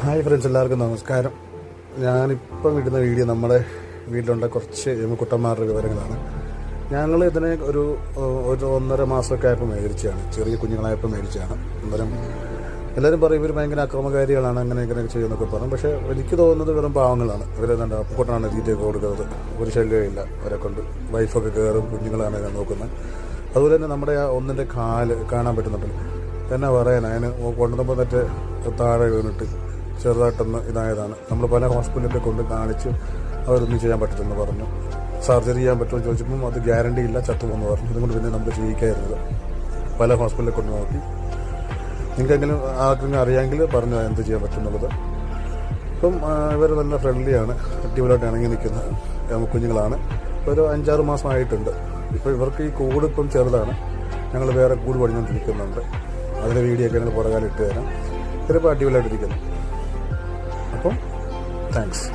Hi friends എല്ലാവർക്കും നമസ്കാരം. ഞാനിപ്പം ഇടുന്ന വീഡിയോ നമ്മുടെ വീട്ടിലുണ്ട. കുറച്ച് കുട്ടന്മാരുടെ വിവരങ്ങളാണ്. ഞങ്ങൾ ഇതിനെ ഒരു ഒരു ഒന്നര മാസമൊക്കെ ആയപ്പോൾ മേടിച്ചതാണ്. ചെറിയ കുഞ്ഞുങ്ങളായപ്പോൾ മേടിച്ചതാണ്. അന്നേരം എല്ലാവരും പറയും ഇവർ ഭയങ്കര അക്രമകാരികളാണ് അങ്ങനെ ഇങ്ങനെയൊക്കെ ചെയ്യുന്നൊക്കെ പറഞ്ഞു. പക്ഷേ എനിക്ക് തോന്നുന്നത് വെറും പാവങ്ങളാണ്. ഇവർ അപ്പുക്കുട്ടനാണ് തീറ്റയൊക്കെ കൊടുക്കുന്നത്. ഒരു ശല്യമില്ല അവരെ കൊണ്ട്. വൈഫൊക്കെ കയറും കുഞ്ഞുങ്ങളാണ് ഞാൻ നോക്കുന്നത്. അതുപോലെ തന്നെ നമ്മുടെ ആ ഒന്നിന്റെ കാൽ കാണാൻ പറ്റുന്നുണ്ടല്ലോ. എന്നാ പറയാനാ? അതിന് കൊണ്ടുവന്നപ്പോൾ മറ്റേ താഴെ വീണിട്ട് ചെറുതായിട്ടൊന്ന് ഇതായതാണ്. നമ്മൾ പല ഹോസ്പിറ്റലിലൊക്കെ കൊണ്ട് കാണിച്ച് അവരൊന്നും ചെയ്യാൻ പറ്റില്ലെന്ന് പറഞ്ഞു. സർജറി ചെയ്യാൻ പറ്റുമെന്ന് ചോദിച്ചപ്പം അത് ഗ്യാരണ്ടി ഇല്ല ചത്തുപോകുന്നു പറഞ്ഞു. അതുകൊണ്ട് പിന്നെ നമ്മൾ ചെയ്യിക്കായിരുന്നത് പല ഹോസ്പിറ്റലിൽ കൊണ്ട് നോക്കി. നിങ്ങൾക്കെങ്കിലും ആർക്കെങ്കിലും അറിയാമെങ്കിൽ പറഞ്ഞു എന്ത് ചെയ്യാൻ പറ്റുന്നുള്ളത് ഇപ്പം ഇവർ നല്ല ഫ്രണ്ട്ലിയാണ് അടിപൊളിയായിട്ട് ഇണങ്ങി നിൽക്കുന്ന കുഞ്ഞുങ്ങളാണ്. ഒരു അഞ്ചാറ് മാസമായിട്ടുണ്ട് ഇപ്പോൾ ഇവർക്ക് ഈ കൂട് ഇപ്പം ചെറുതാണ്. ഞങ്ങൾ വേറെ കൂട് പണിഞ്ഞുകൊണ്ടിരിക്കുന്നുണ്ട്. അതിന്റെ വീഡിയോ ഒക്കെ ഞങ്ങൾ പുറകാലിട്ട് തരാം. ചിലപ്പോൾ അടിപൊളിയായിട്ടിരിക്കുന്നു. Thanks.